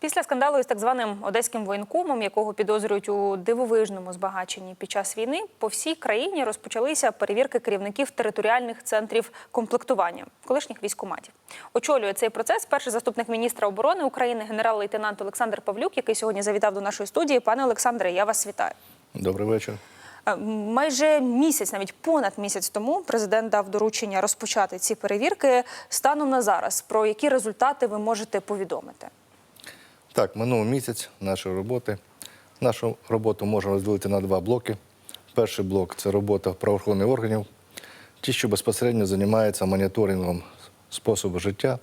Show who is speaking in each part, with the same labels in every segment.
Speaker 1: Після скандалу із так званим одеським воєнкомом, якого підозрюють у дивовижному збагаченні під час війни, по всій країні розпочалися перевірки керівників територіальних центрів комплектування колишніх військоматів. Очолює цей процес перший заступник міністра оборони України, генерал-лейтенант Олександр Павлюк, який сьогодні завітав до нашої студії. Пане Олександре, я вас вітаю.
Speaker 2: Добрий вечір.
Speaker 1: Е, Майже місяць, навіть понад місяць тому, президент дав доручення розпочати ці перевірки. Станом на зараз про які результати ви можете повідомити?
Speaker 2: Так, минув місяць нашої роботи. Нашу роботу можна розділити на два блоки. Перший блок це робота правоохоронних органів, ті, що безпосередньо займаються моніторингом способу життя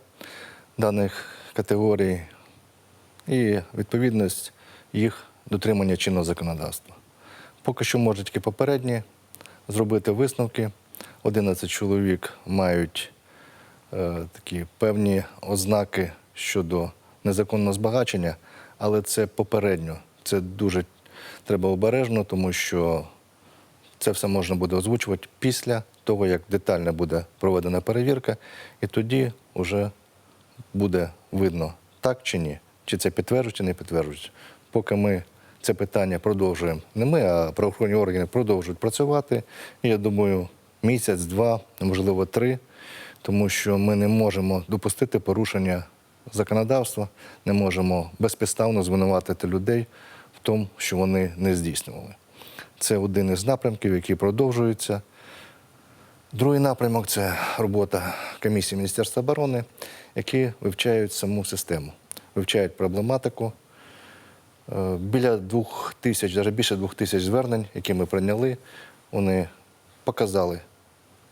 Speaker 2: даних категорій і відповідність їх дотримання чинного законодавства. Поки що можуть тільки попередні зробити висновки. 11 чоловік мають е, такі певні ознаки щодо незаконного збагачення, але це попередньо. Це дуже треба обережно, тому що це все можна буде озвучувати після того, як детально буде проведена перевірка, і тоді вже буде видно, так чи ні, чи це підтверджують, чи не підтверджують. Поки ми це питання продовжуємо, не ми, а правоохоронні органи продовжують працювати. Я думаю, місяць, два, можливо, три, тому що ми не можемо допустити порушення законодавства, не можемо безпідставно звинуватити людей в тому, що вони не здійснювали. Це один із напрямків, який продовжується. Другий напрямок це робота комісії Міністерства оборони, які вивчають саму систему, вивчають проблематику. Е, Біля двох тисяч, навіть більше двох тисяч звернень, які ми прийняли, вони показали.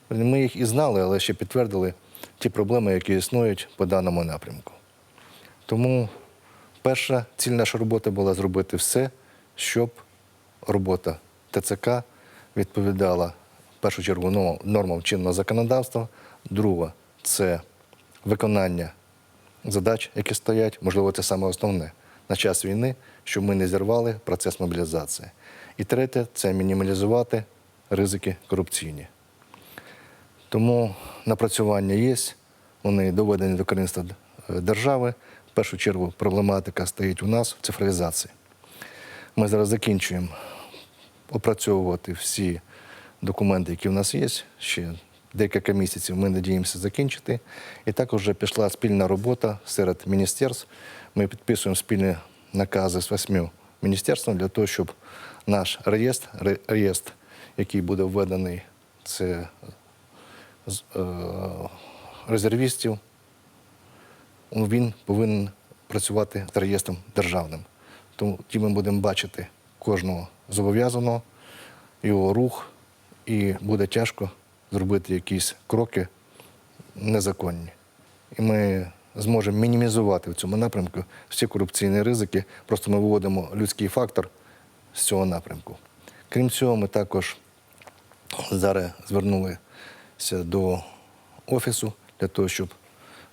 Speaker 2: Ми їх і знали, але ще підтвердили ті проблеми, які існують по даному напрямку. Тому перша ціль нашої роботи була зробити все, щоб робота ТЦК відповідала в першу чергу нормам чинного законодавства. Друга це виконання задач, які стоять, можливо, це саме основне на час війни, щоб ми не зірвали процес мобілізації. І третє це мінімалізувати ризики корупційні. Тому напрацювання є, вони доведені до керівництва е, держави. В першу чергу проблематика стоїть у нас в цифровізації. Ми зараз закінчуємо опрацьовувати всі документи, які в нас є. Ще декілька місяців ми надіємося закінчити. І також вже пішла спільна робота серед міністерств. Ми підписуємо спільні накази з восьми міністерствами для того, щоб наш реєстр, реєстр який буде введений, це з- е, резервістів, він повинен працювати з реєстром державним. Тому ми будемо бачити кожного зобов'язаного, його рух, і буде тяжко зробити якісь кроки незаконні. І ми зможемо мінімізувати в цьому напрямку всі корупційні ризики. Просто ми виводимо людський фактор з цього напрямку. Крім цього, ми також зараз звернулися до офісу для того, щоб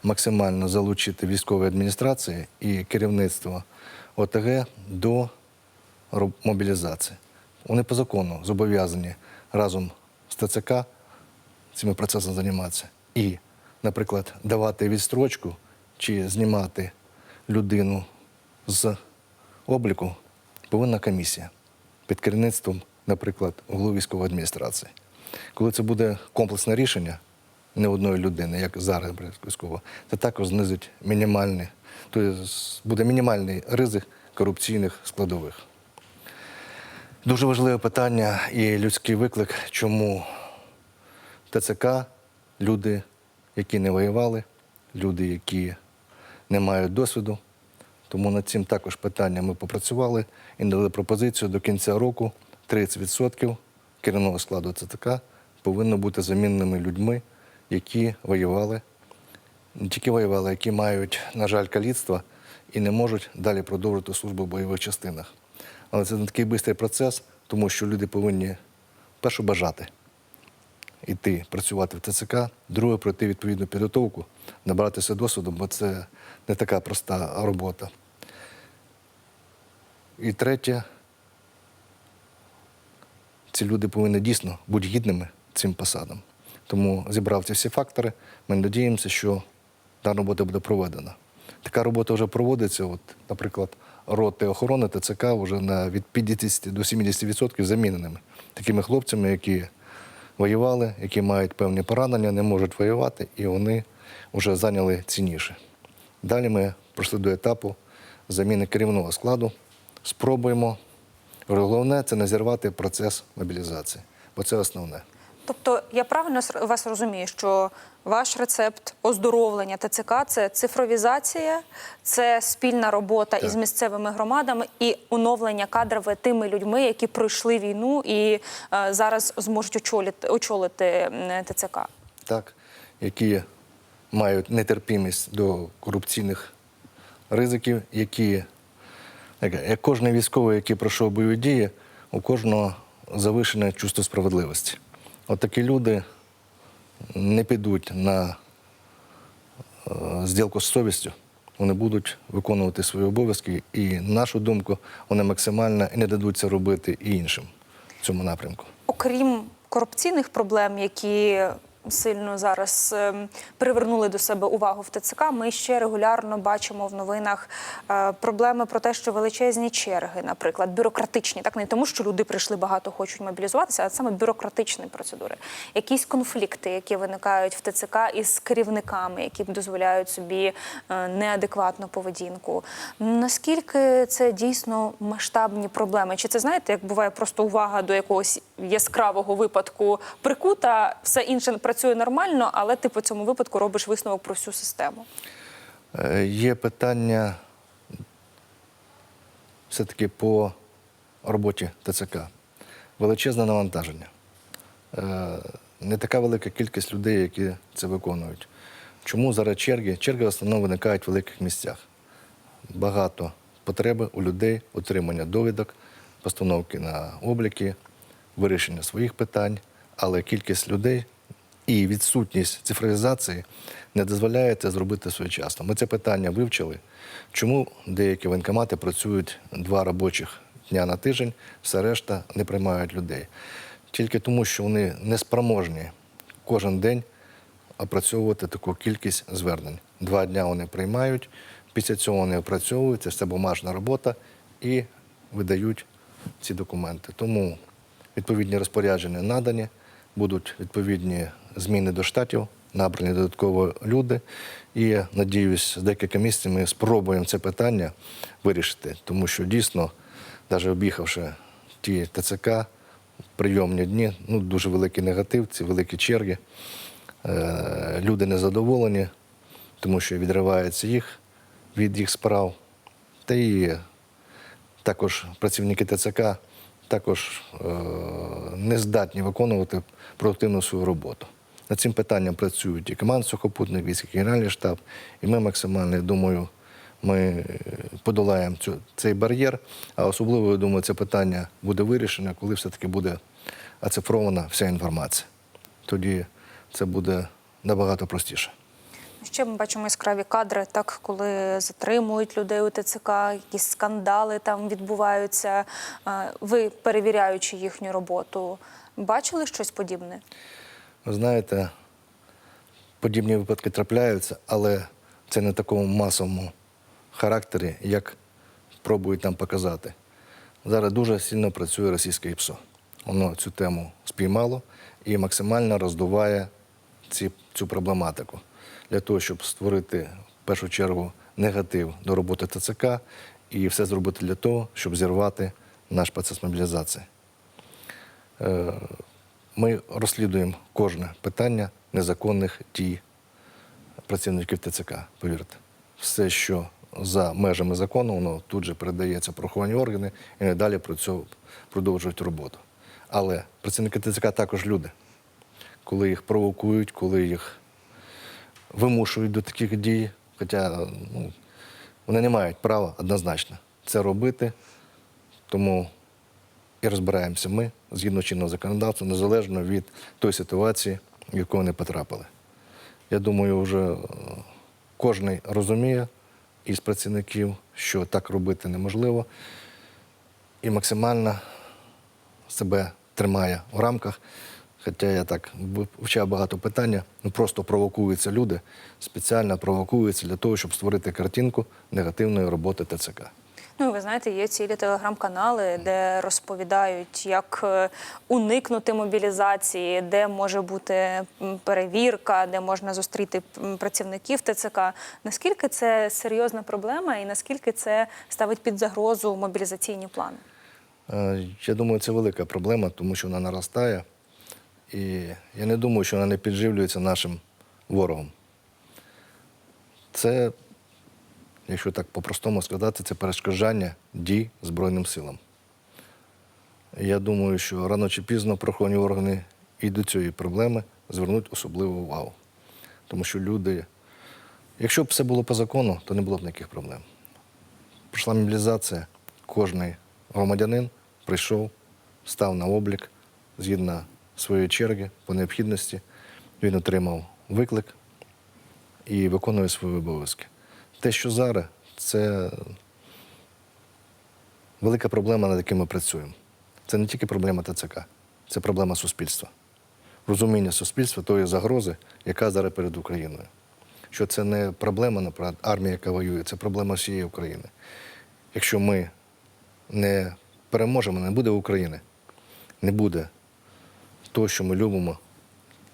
Speaker 2: максимально залучити військові адміністрації і керівництво ОТГ до мобілізації. Вони по закону зобов'язані разом з ТЦК цими процесами займатися. І, наприклад, давати відстрочку чи знімати людину з обліку повинна комісія під керівництвом, наприклад, голови військової адміністрації. Коли це буде комплексне рішення не одної людини, як зараз наприклад, військово, це також знизить мінімальний, тобто буде мінімальний ризик корупційних складових. Дуже важливе питання і людський виклик, чому ТЦК люди, які не воювали, люди, які не мають досвіду. Тому над цим також питанням ми попрацювали і дали пропозицію до кінця року 30% керівного складу ЦТК повинно бути заміненими людьми, які воювали, не тільки воювали, які мають, на жаль, каліцтво і не можуть далі продовжити службу в бойових частинах. Але це не такий швидкий процес, тому що люди повинні перше бажати йти працювати в ТЦК, друге пройти відповідну підготовку, набратися досвіду, бо це не така проста робота. І третє, ці люди повинні дійсно бути гідними цим посадам. Тому зібрав ці всі фактори. Ми надіємося, що дана робота буде проведена. Така робота вже проводиться. От, наприклад, роти охорони ТЦК вже на від 50 до 70% заміненими. Такими хлопцями, які воювали, які мають певні поранення, не можуть воювати, і вони вже зайняли цінніше. Далі ми пройшли до етапу заміни керівного складу. Спробуємо. Головне це не зірвати процес мобілізації, бо це основне.
Speaker 1: Тобто я правильно вас розумію, що ваш рецепт оздоровлення ТЦК це цифровізація, це спільна робота
Speaker 2: Так.
Speaker 1: із місцевими громадами і оновлення кадрове тими людьми, які пройшли війну і е, зараз зможуть очолити, очолити ТЦК.
Speaker 2: так, які мають нетерпімість до корупційних ризиків, які, як, як кожен військовий, який пройшов бойові дії, у кожного завишене чувство справедливості. От такі люди не підуть на е, зділку з совістю, вони будуть виконувати свої обов'язки, і, нашу думку, вони максимально не дадуть це робити і іншим в цьому напрямку.
Speaker 1: Окрім корупційних проблем, які сильно зараз ем, привернули до себе увагу в ТЦК, ми ще регулярно бачимо в новинах е, проблеми про те, що величезні черги, наприклад, бюрократичні, так не тому, що люди прийшли багато, хочуть мобілізуватися, а саме бюрократичні процедури, якісь конфлікти, які виникають в ТЦК із керівниками, які дозволяють собі е, неадекватну поведінку. Наскільки це дійсно масштабні проблеми? Чи це знаєте, як буває просто увага до якогось яскравого випадку прикута, все інше працює нормально, але ти по цьому випадку робиш висновок про всю систему?
Speaker 2: Е, Є питання все-таки по роботі ТЦК. Величезне навантаження. Е, Не така велика кількість людей, які це виконують. Чому зараз черги? Черги в основному виникають в великих місцях. Багато потреби у людей, отримання довідок, постановки на обліки, вирішення своїх питань, але кількість людей і відсутність цифровізації не дозволяє це зробити своєчасно. Ми це питання вивчили. Чому деякі воєнкомати працюють два робочих дня на тиждень, все решта не приймають людей? Тільки тому, що вони не спроможні кожен день опрацьовувати таку кількість звернень. Два дня вони приймають, після цього вони опрацьовують, це бумажна робота і видають ці документи. Тому відповідні розпорядження надані, будуть відповідні зміни до штатів, набрані додатково люди. І надіюсь, декілька місяців ми спробуємо це питання вирішити, тому що дійсно, навіть об'їхавши ті ТЦК, прийомні дні, ну дуже великий негатив, ці великі черги. Е, Люди незадоволені, тому що відривається їх від їх справ. Та і також працівники ТЦК також е, не здатні виконувати продуктивну свою роботу. Над цим питанням працюють і команда сухопутних військ, і Генеральний штаб, і ми максимально, я думаю, ми е, подолаємо цю, цей бар'єр. А особливо, я думаю, це питання буде вирішено, коли все-таки буде оцифрована вся інформація. Тоді це буде набагато простіше.
Speaker 1: Ще ми бачимо яскраві кадри, так коли затримують людей у ТЦК, якісь скандали там відбуваються. Ви перевіряючи їхню роботу, бачили щось подібне?
Speaker 2: Ви знаєте, подібні випадки трапляються, але це не такому масовому характері, як пробують нам показати. Зараз дуже сильно працює російське ІПСО. Воно цю тему спіймало і максимально роздуває ці, цю проблематику для того, щоб створити в першу чергу негатив до роботи ТЦК і все зробити для того, щоб зірвати наш процес мобілізації. Ми розслідуємо кожне питання незаконних дій працівників ТЦК, повірте. Все, що за межами закону, воно тут же передається правоохоронні органи і надалі про це продовжують роботу. Але працівники ТЦК також люди. Коли їх провокують, коли їх вимушують до таких дій, хоча ну, вони не мають права однозначно це робити, тому і розбираємося ми згідно чинного законодавства, незалежно від тої ситуації, в яку вони потрапили. Я думаю, вже кожен розуміє із працівників, що так робити неможливо, і максимально себе тримає в рамках Хоча я так вивчав багато питання, ну просто провокуються люди, спеціально провокуються для того, щоб створити картинку негативної роботи ТЦК.
Speaker 1: Ну, ви знаєте, є цілі телеграм-канали, де розповідають, як е, уникнути мобілізації, де може бути перевірка, де можна зустріти працівників ТЦК. Наскільки це серйозна проблема, і наскільки це ставить під загрозу мобілізаційні плани?
Speaker 2: Е, Я думаю, це велика проблема, тому що вона наростає. І я не думаю, що вона не підживлюється нашим ворогом. Це, якщо так по-простому сказати, це перешкоджання дій Збройним силам. Я думаю, що рано чи пізно правоохоронні органи і до цієї проблеми звернуть особливу увагу. Тому що люди, якщо б все було по закону, то не було б ніяких проблем. Прийшла мобілізація, кожний громадянин прийшов, став на облік згідно своєї черги по необхідності. Він отримав виклик і виконує свої обов'язки. Те, що зараз, це велика проблема, над якою ми працюємо. Це не тільки проблема ТЦК, це проблема суспільства. Розуміння суспільства тої загрози, яка зараз перед Україною. Що це не проблема, наприклад, армії, яка воює, це проблема всієї України. Якщо ми не переможемо, не буде України, не буде того, що ми любимо,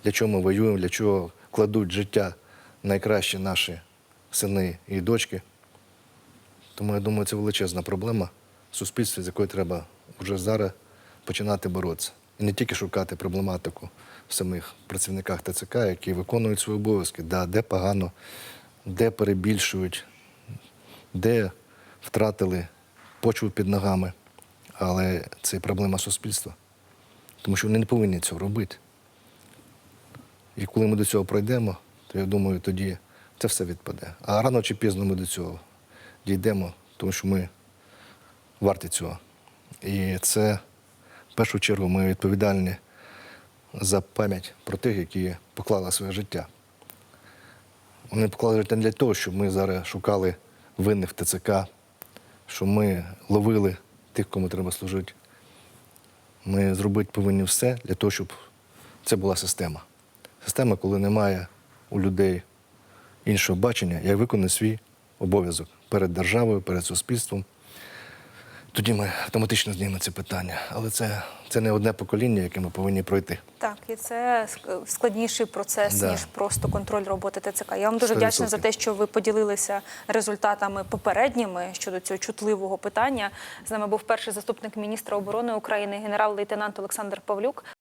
Speaker 2: для чого ми воюємо, для чого кладуть життя найкращі наші сини і дочки. Тому я думаю, це величезна проблема в суспільстві, з якою треба вже зараз починати боротися. І не тільки шукати проблематику в самих працівниках ТЦК, які виконують свої обов'язки, да, де погано, де перебільшують, де втратили почву під ногами. Але це проблема суспільства. Тому що вони не повинні цього робити. І коли ми до цього пройдемо, то я думаю, тоді це все відпаде. А рано чи пізно ми до цього дійдемо, тому що ми варті цього. І це в першу чергу ми відповідальні за пам'ять про тих, які поклали своє життя. Вони поклали життя не для того, щоб ми зараз шукали винних в ТЦК, щоб ми ловили тих, кому треба служити. Ми зробити повинні все для того, щоб це була система. Система, коли немає у людей іншого бачення, як виконати свій обов'язок перед державою, перед суспільством. Тоді ми автоматично знімемо це питання. Але це, це не одне покоління, яке ми повинні пройти.
Speaker 1: Так, і це складніший процес,
Speaker 2: Да.
Speaker 1: ніж просто контроль роботи ТЦК. Я вам дуже
Speaker 2: 100%.
Speaker 1: вдячна за те, що ви поділилися результатами попередніми щодо цього чутливого питання. З нами був перший заступник міністра оборони України, генерал-лейтенант Олександр Павлюк.